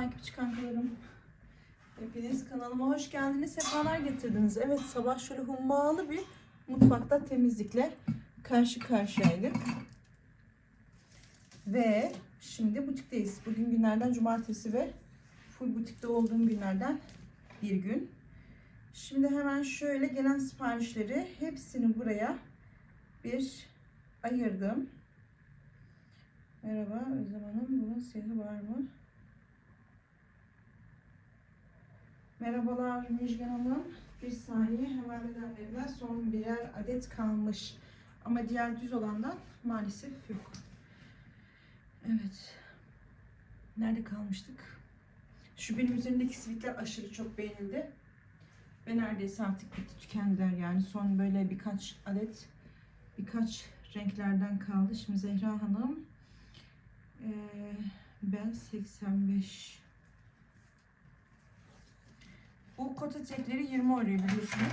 takipçi kankalarım. Hepiniz kanalıma hoş geldiniz. Sefalar getirdiniz. Evet sabah şöyle hummalı bir mutfakta temizlikle karşı karşıyaydık. Ve şimdi butikteyiz. Bugün günlerden cumartesi ve full butikte olduğum günlerden bir gün. Şimdi hemen şöyle gelen siparişleri hepsini buraya bir ayırdım. Merhaba Özlem Hanım. Bunun siyahı var mı? Merhabalar Müjgan Hanım. Bir saniye hemen bedenlerimden son birer adet kalmış. Ama diğer düz olandan maalesef yok. Evet. Nerede kalmıştık? Şu benim üzerimdeki sivitler aşırı çok beğenildi. Ve neredeyse artık bitti tükendiler yani. Son böyle birkaç adet birkaç renklerden kaldı. Şimdi Zehra Hanım ee, ben 85 bu kot etekleri 20 oluyor biliyorsunuz.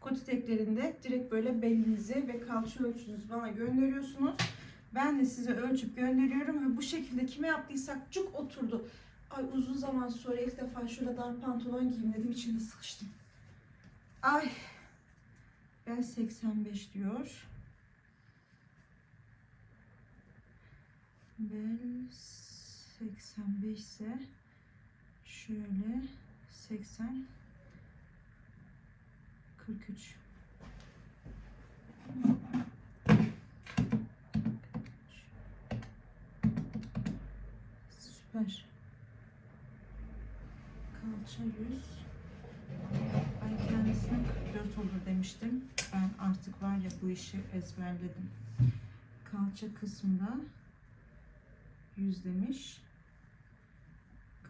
Kot eteklerinde direkt böyle belinizi ve kalça ölçünüzü bana gönderiyorsunuz. Ben de size ölçüp gönderiyorum ve bu şekilde kime yaptıysak cuk oturdu. Ay uzun zaman sonra ilk defa şöyle dar pantolon giyeyim dedim içinde sıkıştım. Ay ben 85 diyor. Ben 85 ise şöyle 80 43 Süper. Kalça 100. Ben kendisine 44 olur demiştim. Ben artık var ya bu işi ezberledim. Kalça kısmında 100 demiş.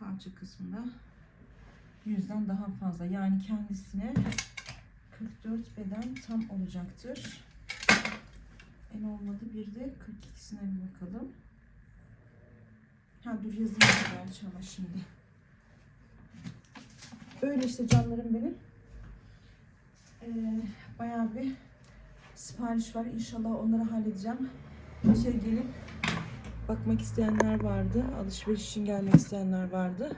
Kalça kısmında yüzden daha fazla. Yani kendisine 44 beden tam olacaktır. En olmadı bir de 42'sine bir bakalım. Ha dur yazayım gerçi ama şimdi. Öyle işte canlarım benim. Ee, bayağı bir sipariş var. İnşallah onları halledeceğim. İçeri gelip bakmak isteyenler vardı. Alışveriş için gelmek isteyenler vardı.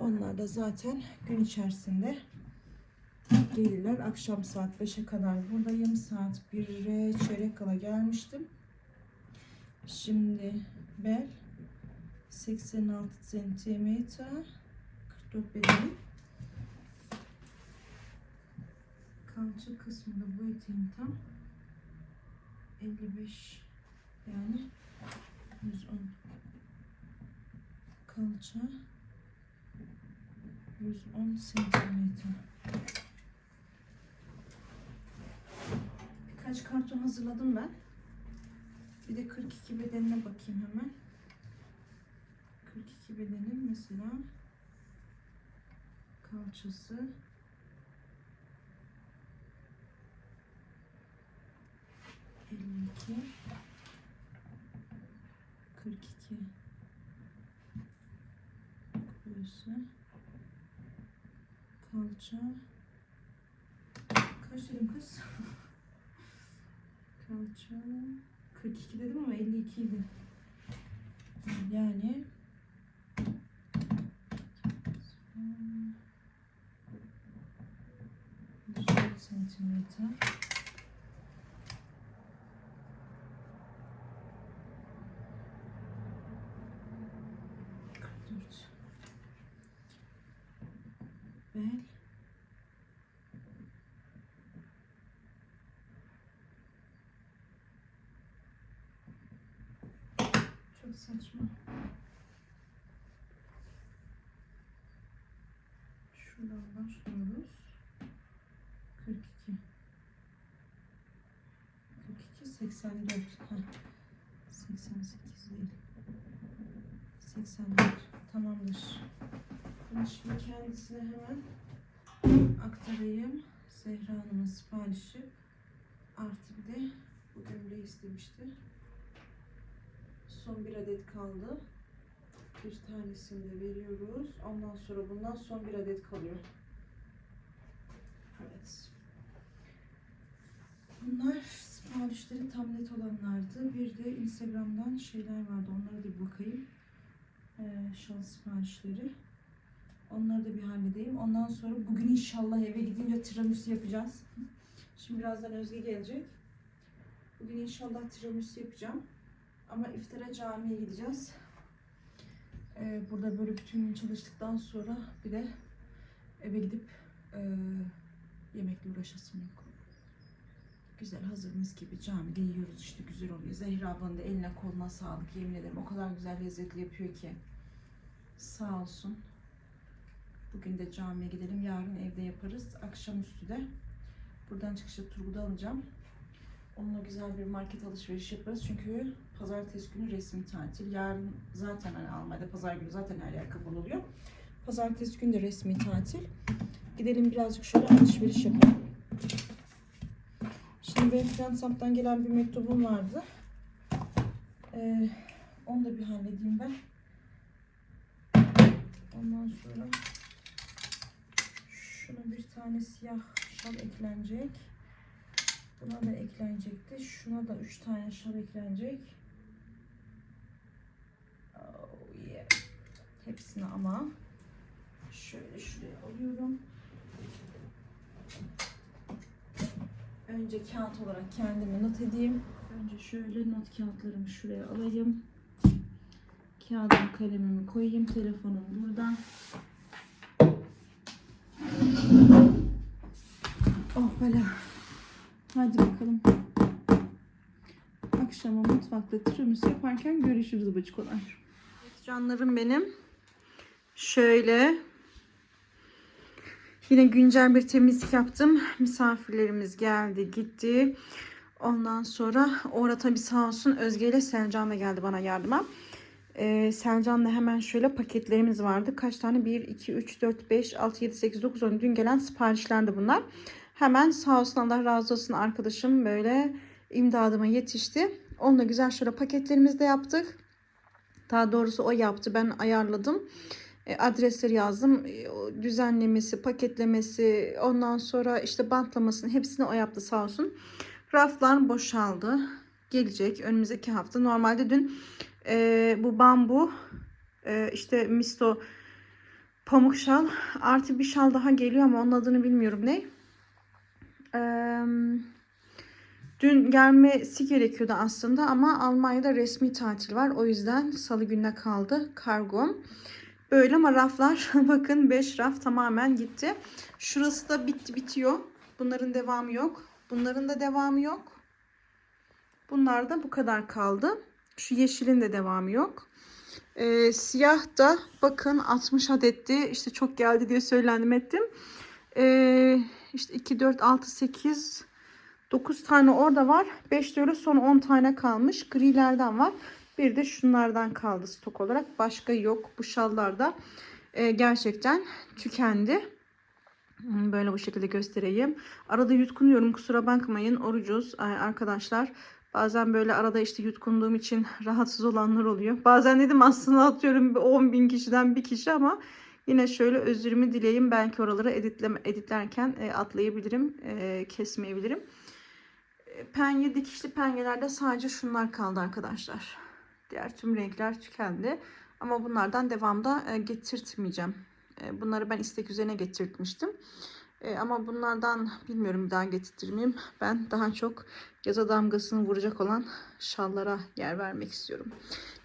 Onlar da zaten gün içerisinde gelirler. Akşam saat 5'e kadar buradayım. Saat 1'e çeyrek kala gelmiştim. Şimdi bel 86 santimetre 44 bedeni. Kalça kısmında bu eteğim tam 55 yani 110 kalça 110 santimetre. Birkaç karton hazırladım ben. Bir de 42 bedenine bakayım hemen. 42 bedenin mesela kalçası elli iki kırk iki burası kalça kaç dedim kız? Kalça 42 dedim ama 52 idi. Yani. Santimetre. bel çok saçma şuradan başlıyoruz 42 42 84 Heh. 88 değil 84 tamamdır ben şimdi kendisine hemen aktarayım. Zehra Hanım'ın siparişi. Artı bir de bu gömleği istemişti. Son bir adet kaldı. Bir tanesini de veriyoruz. Ondan sonra bundan son bir adet kalıyor. Evet. Bunlar siparişleri tam net olanlardı. Bir de Instagram'dan şeyler vardı. Onlara da bir bakayım. Ee, şans siparişleri. Onları da bir halledeyim. Ondan sonra bugün inşallah eve gidince tiramisu yapacağız. Şimdi birazdan Özge gelecek. Bugün inşallah tiramisu yapacağım. Ama iftara camiye gideceğiz. Ee, burada böyle bütün gün çalıştıktan sonra bir de eve gidip e, yemekle uğraşasım yok. Güzel hazır mis gibi camide yiyoruz işte güzel oluyor. Zehra ablanın da eline koluna sağlık yemin ederim. O kadar güzel lezzetli yapıyor ki. Sağ olsun. Bugün de camiye gidelim. Yarın evde yaparız. Akşamüstü de buradan çıkışta Turgut'u alacağım. Onunla güzel bir market alışveriş yaparız. Çünkü pazartesi günü resmi tatil. Yarın zaten hani Almanya'da pazar günü zaten her yer kapalı oluyor. Pazartesi günü de resmi tatil. Gidelim birazcık şöyle alışveriş yapalım. Şimdi benim Fransa'dan gelen bir mektubum vardı. Ee, onu da bir halledeyim ben. Ondan sonra şuna bir tane siyah şal eklenecek. Buna da eklenecekti. Şuna da üç tane şal eklenecek. Oh yeah. Hepsini ama şöyle şuraya alıyorum. Önce kağıt olarak kendime not edeyim. Önce şöyle not kağıtlarımı şuraya alayım. Kağıdımı kalemimi koyayım. Telefonum burada. Oh bela. Hadi bakalım. Akşama mutfakta tiramisu yaparken görüşürüz bacıkolar. Evet, canlarım benim. Şöyle Yine güncel bir temizlik yaptım. Misafirlerimiz geldi gitti. Ondan sonra orada tabii sağ olsun Özge ile Selcan da geldi bana yardıma. Ee, Selcan'la hemen şöyle paketlerimiz vardı. Kaç tane? 1, 2, 3, 4, 5, 6, 7, 8, 9, 10. Dün gelen siparişlerdi bunlar. Hemen sağ olsun Allah razı olsun arkadaşım böyle imdadıma yetişti. Onunla güzel şöyle paketlerimizi de yaptık. Daha doğrusu o yaptı. Ben ayarladım. E, adresleri yazdım. E, Düzenlemesi, paketlemesi, ondan sonra işte bantlamasını hepsini o yaptı sağ olsun. Raflar boşaldı. Gelecek önümüzdeki hafta. Normalde dün e, bu bambu e, işte misto pamuk şal artı bir şal daha geliyor ama onun adını bilmiyorum ne. Dün gelmesi gerekiyordu aslında ama Almanya'da resmi tatil var. O yüzden salı gününe kaldı kargom. Böyle ama raflar bakın 5 raf tamamen gitti. Şurası da bitti bitiyor. Bunların devamı yok. Bunların da devamı yok. Bunlar da bu kadar kaldı. Şu yeşilin de devamı yok. Ee, siyah da bakın 60 adetti. İşte çok geldi diye söylendim ettim. Ee, işte 2, 4, 6, 8, 9 tane orada var. 5 de öyle son 10 tane kalmış. Grilerden var. Bir de şunlardan kaldı stok olarak. Başka yok. Bu şallar da e, gerçekten tükendi. Hmm, Böyle bu şekilde göstereyim. Arada yutkunuyorum. Kusura bakmayın. Orucuz arkadaşlar. Bazen böyle arada işte yutkunduğum için rahatsız olanlar oluyor. Bazen dedim aslında atıyorum 10 bin kişiden bir kişi ama yine şöyle özürümü dileyim. Belki oraları editleme, editlerken e, atlayabilirim. E, kesmeyebilirim. E, Penye dikişli pengelerde sadece şunlar kaldı arkadaşlar. Diğer tüm renkler tükendi. Ama bunlardan devamda e, getirtmeyeceğim. E, bunları ben istek üzerine getirtmiştim. E, ama bunlardan bilmiyorum bir daha getirtir miyim. Ben daha çok yaza damgasını vuracak olan şallara yer vermek istiyorum.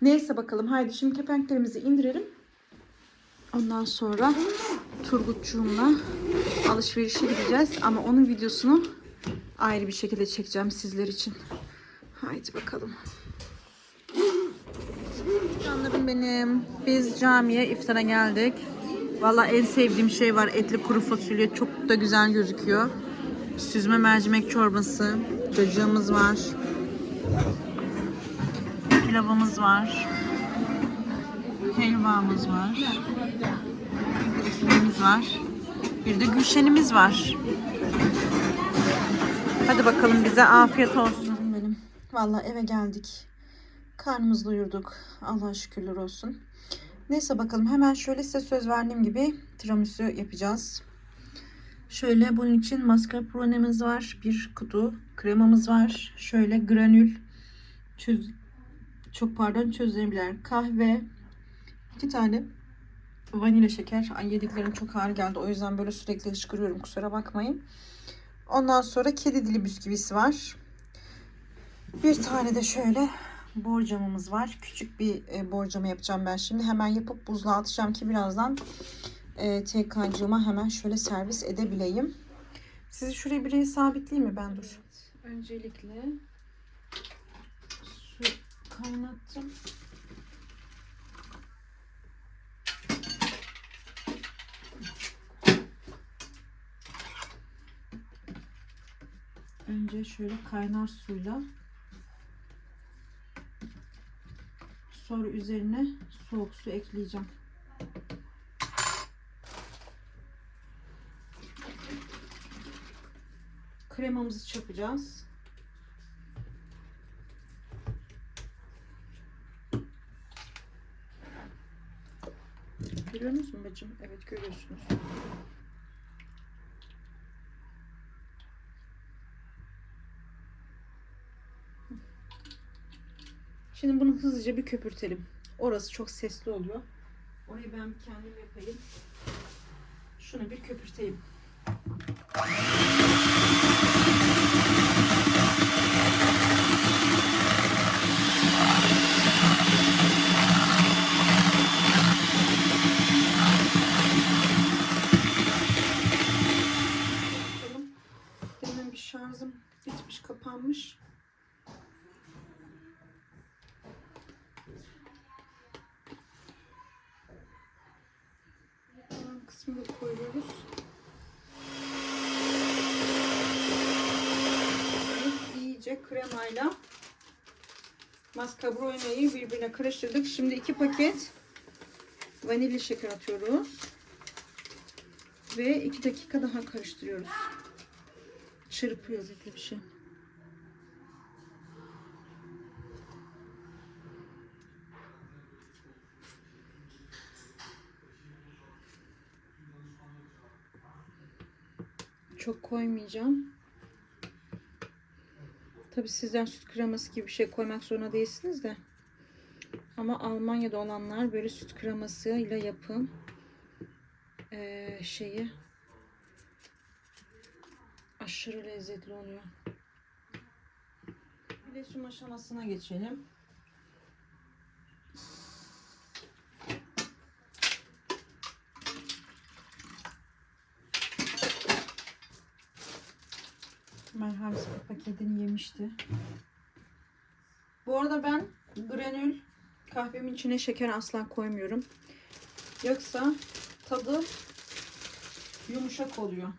Neyse bakalım. Haydi şimdi kepenklerimizi indirelim. Ondan sonra Turgutçuğumla alışverişe gideceğiz. Ama onun videosunu ayrı bir şekilde çekeceğim sizler için. Haydi bakalım. Canlarım benim. Biz camiye iftara geldik. Valla en sevdiğim şey var. Etli kuru fasulye. Çok da güzel gözüküyor. Süzme mercimek çorbası. Cacığımız var. Pilavımız var. Helvamız var. Ekmeğimiz var. Bir de gülşenimiz var. Hadi bakalım bize afiyet olsun. Benim. Valla eve geldik. Karnımızı doyurduk. Allah'a şükürler olsun. Neyse bakalım hemen şöyle size söz verdiğim gibi tiramisu yapacağız. Şöyle bunun için mascarpone'miz var. Bir kutu kremamız var. Şöyle granül çöz çok pardon çözülebilir kahve, İki tane vanilya şeker. Ay yediklerim çok ağır geldi. O yüzden böyle sürekli hışkırıyorum. Kusura bakmayın. Ondan sonra kedi dili bisküvisi var. Bir tane de şöyle borcamımız var. Küçük bir e, borcama yapacağım ben şimdi. Hemen yapıp buzluğa atacağım ki birazdan e, TK'cığıma hemen şöyle servis edebileyim. Sizi şuraya bir sabitleyeyim mi ben dur. Öncelikle su kaynattım. Önce şöyle kaynar suyla sonra üzerine soğuk su ekleyeceğim. Kremamızı çırpacağız. Görüyor musun bacım? Evet görüyorsunuz. Şimdi bunu hızlıca bir köpürtelim. Orası çok sesli oluyor. Orayı ben kendim yapayım. Şunu bir köpürteyim. Demin bir şarjım bitmiş, kapanmış. Kısmını koyuyoruz. Evet, iyice kremayla mascarpone'yi birbirine karıştırdık. Şimdi iki paket vanilya şeker atıyoruz. Ve iki dakika daha karıştırıyoruz. Çırpıyoruz bir şey. Çok koymayacağım. Tabi sizden süt kreması gibi bir şey koymak zorunda değilsiniz de. Ama Almanya'da olanlar böyle süt kremasıyla yapın ee, şeyi aşırı lezzetli oluyor. Bileşim aşamasına geçelim. Merhaba paketini yemişti. Bu arada ben granül kahvemin içine şeker asla koymuyorum. Yoksa tadı yumuşak oluyor.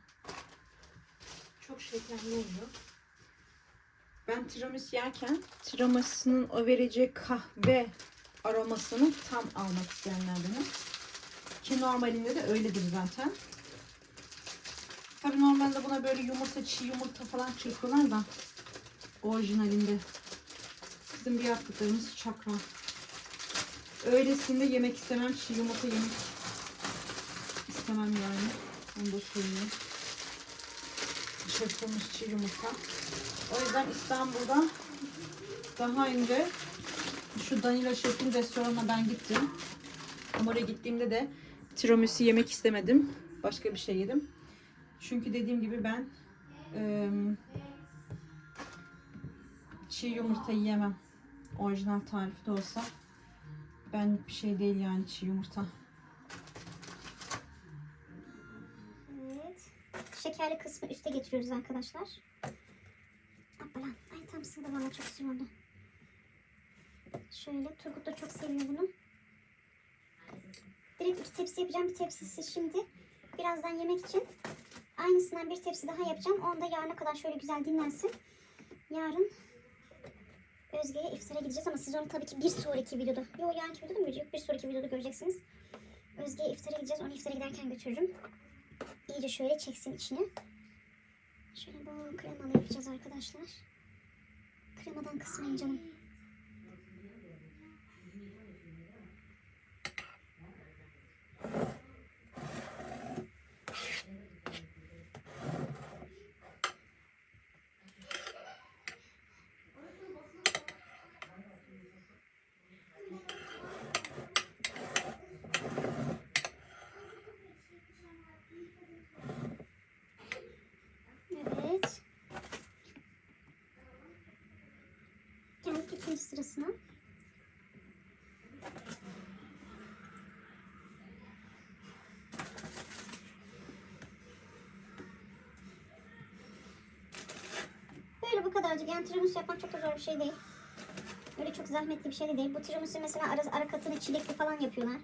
Çok şekerli oluyor. Ben tiramisu yerken tiramisu'nun o vereceği kahve aromasını tam almak isteyenlerdenim. Ki normalinde de öyledir zaten. Tabii normalde buna böyle yumurta, çiğ yumurta falan çırpıyorlar da orijinalinde. Bizim bir yaptıklarımız çakra. Öylesinde yemek istemem. Çiğ yumurta yemek istemem yani. Onu da söyleyeyim. Çırpılmış çiğ yumurta. O yüzden İstanbul'da daha önce şu Danila Şef'in restoranına ben gittim. Ama oraya gittiğimde de tiramisu yemek istemedim. Başka bir şey yedim. Çünkü dediğim gibi ben e, çiğ yumurta yiyemem. Orijinal tarifi de olsa. Ben bir şey değil yani çiğ yumurta. Evet. Şekerli kısmı üste getiriyoruz arkadaşlar. Hoppala. Ay tam sığdı valla çok güzel. Şöyle Turgut da çok seviyor bunu. Direkt iki tepsi yapacağım. Bir tepsisi şimdi. Birazdan yemek için. Aynısından bir tepsi daha yapacağım. Onu da yarına kadar şöyle güzel dinlensin. Yarın Özge'ye iftara gideceğiz ama siz onu tabii ki bir sonraki videoda. Yok yarınki videoda mı görecek? Bir sonraki videoda göreceksiniz. Özge'ye iftara gideceğiz. Onu iftara giderken götürürüm. İyice şöyle çeksin içine. Şöyle bol kremalı yapacağız arkadaşlar. Kremadan kısmayın canım. Sırasına. Böyle bu kadarcık. Yani tiramisu yapmak çok zor bir şey değil. Öyle çok zahmetli bir şey de değil. Bu tiramisu mesela ara, ara katını çilekli falan yapıyorlar.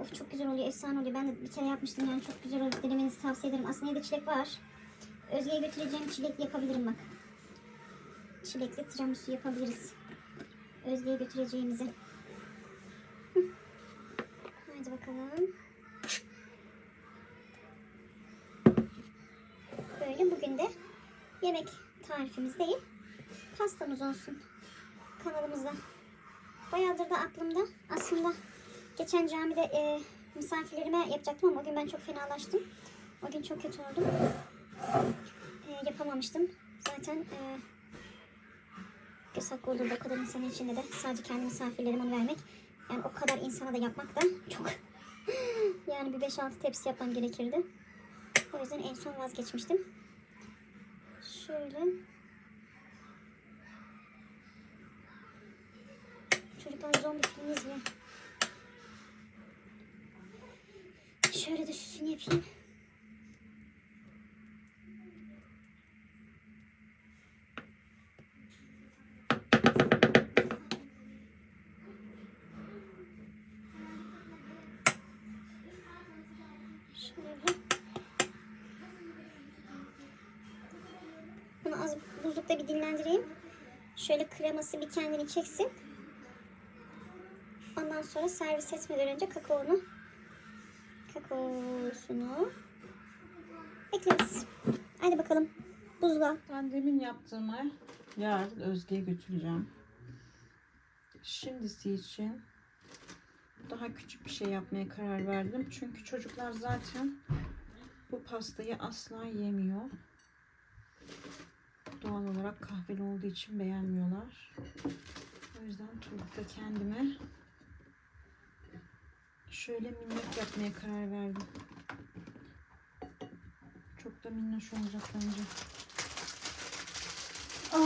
Of çok güzel oluyor, efsane oluyor. Ben de bir kere yapmıştım yani çok güzel oluyor. Denemenizi tavsiye ederim. Aslında evde çilek var. Özge'ye götüreceğim çilekli yapabilirim bak. Çilekli tiramisu yapabiliriz. Özge'ye götüreceğimizi. Hı. Haydi bakalım. Böyle bugün de yemek tarifimiz değil, pastamız olsun kanalımızda. Bayağıdır da aklımda aslında geçen camide e, misafirlerime yapacaktım ama o gün ben çok fenalaştım. O gün çok kötü oldum. E, yapamamıştım. Zaten e, hakkı olurdu o kadar insanın içinde de sadece kendi misafirlerime vermek. Yani o kadar insana da yapmak da çok yani bir 5-6 tepsi yapmam gerekirdi. O yüzden en son vazgeçmiştim. Şöyle Çocuklar zombi filmi izliyor. Şöyle de süsünü yapayım. Dinlendireyim. Şöyle kreması bir kendini çeksin. Ondan sonra servis etmeden önce kakaonu kakaosunu ekleriz. Hadi bakalım. Buzluğa. Ben demin yaptığımı yarın Özge'ye götüreceğim. Şimdisi için daha küçük bir şey yapmaya karar verdim. Çünkü çocuklar zaten bu pastayı asla yemiyor. Doğal olarak kahveli olduğu için beğenmiyorlar. O yüzden Turgut'ta kendime şöyle minnak yapmaya karar verdim. Çok da minnoş olacak bence. Ah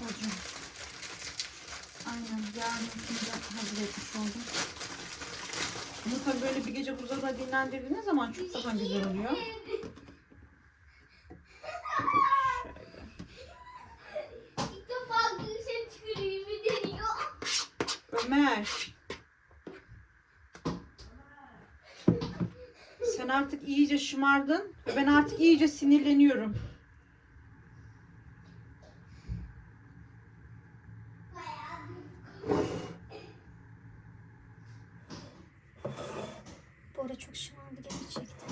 bacım. Aynen yarın şimdi hazır etmiş oldum. Bunu tabii böyle bir gece buzdolabına dinlendirdiğiniz zaman çok daha güzel oluyor. Şöyle. İlk defa Gülşen tükürüğümü deniyor. Ömer. Sen artık iyice şımardın ben artık iyice sinirleniyorum. Bu arada çok şımardı gerçekten.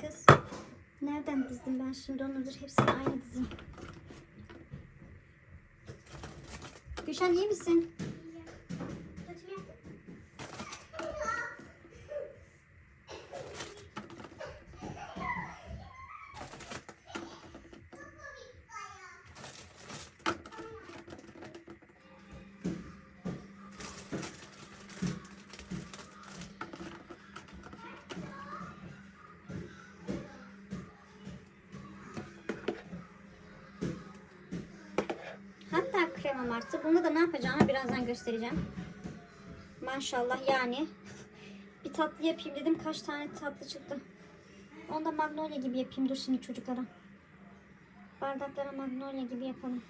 Kız. Nereden dizdim ben şimdi dur hepsini aynı dizim. Gülşen iyi misin? Hatta kremam Bunu da ne yapacağımı birazdan göstereceğim. Maşallah yani. Bir tatlı yapayım dedim. Kaç tane tatlı çıktı. Onu da magnolia gibi yapayım. Dur şimdi çocuklara. Bardaklara magnolia gibi yapalım.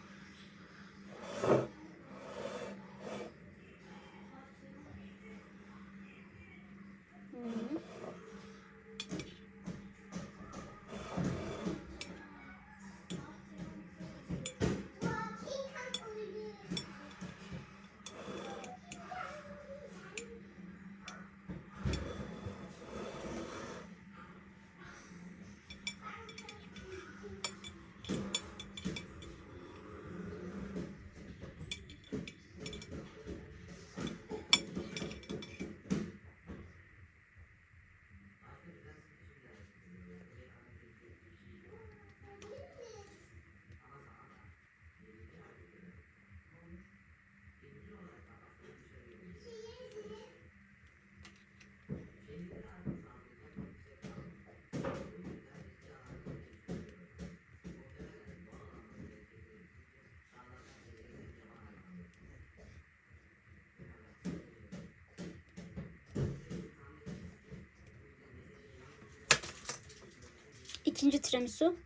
İkinci tiramisu.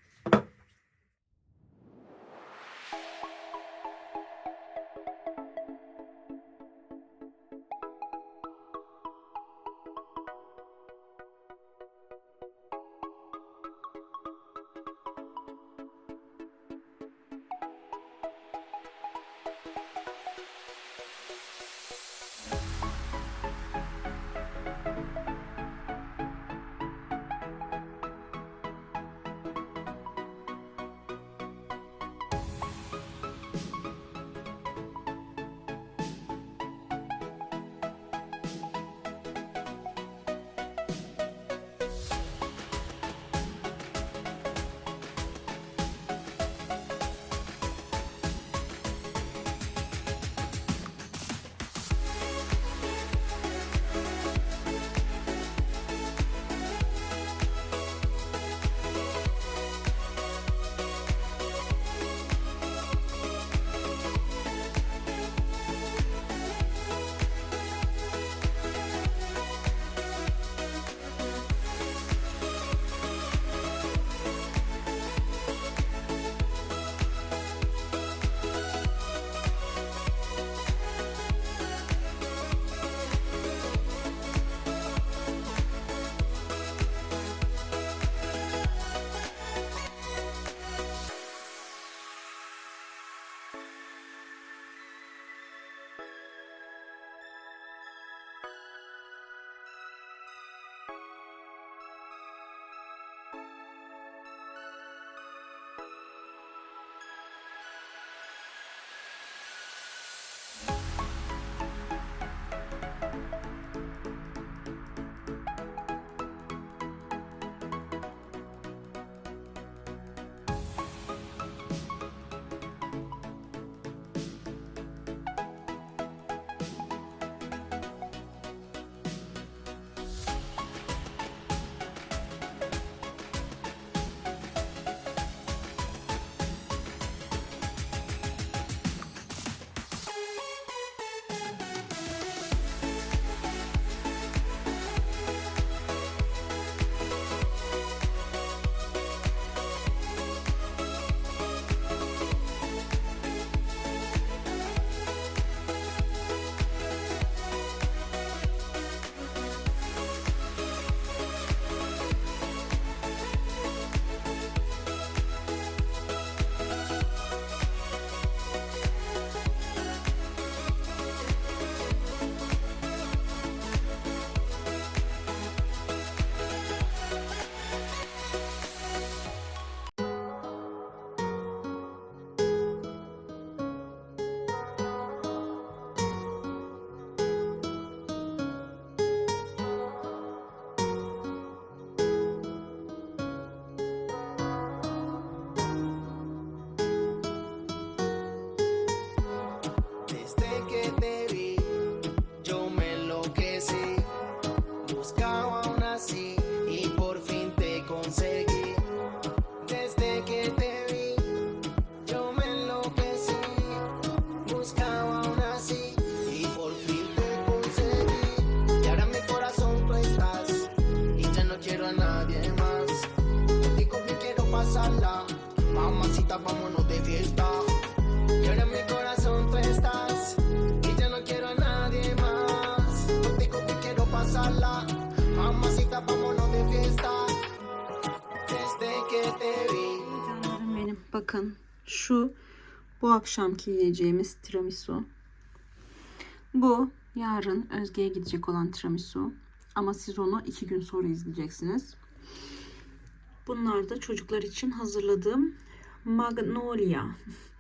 Bakın şu bu akşamki yiyeceğimiz tiramisu. Bu yarın Özge'ye gidecek olan tiramisu. Ama siz onu iki gün sonra izleyeceksiniz. Bunlar da çocuklar için hazırladığım magnolia.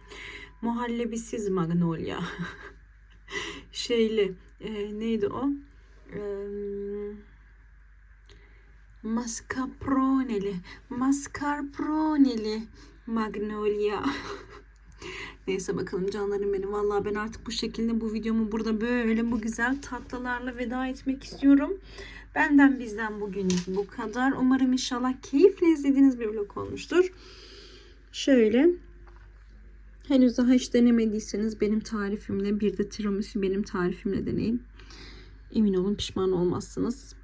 Muhallebisiz magnolia. Şeyli. e, neydi o? Eee Mascarponeli. Mascarponeli. Magnolia. Neyse bakalım canlarım benim. Vallahi ben artık bu şekilde bu videomu burada böyle bu güzel tatlılarla veda etmek istiyorum. Benden bizden bugün bu kadar. Umarım inşallah keyifle izlediğiniz bir vlog olmuştur. Şöyle henüz daha hiç denemediyseniz benim tarifimle bir de tiramisu benim tarifimle deneyin. Emin olun pişman olmazsınız.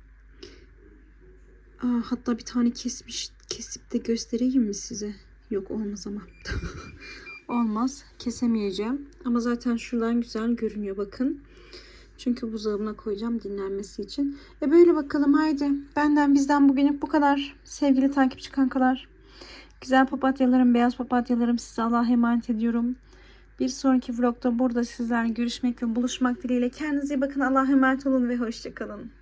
Aa, hatta bir tane kesmiş kesip de göstereyim mi size? Yok olmaz ama. olmaz. Kesemeyeceğim. Ama zaten şuradan güzel görünüyor bakın. Çünkü buzdolabına koyacağım dinlenmesi için. E böyle bakalım haydi. Benden bizden bugünlük bu kadar. Sevgili takipçi kankalar. Güzel papatyalarım, beyaz papatyalarım size Allah'a emanet ediyorum. Bir sonraki vlogda burada sizlerle görüşmek ve buluşmak dileğiyle. Kendinize iyi bakın. Allah'a emanet olun ve hoşçakalın.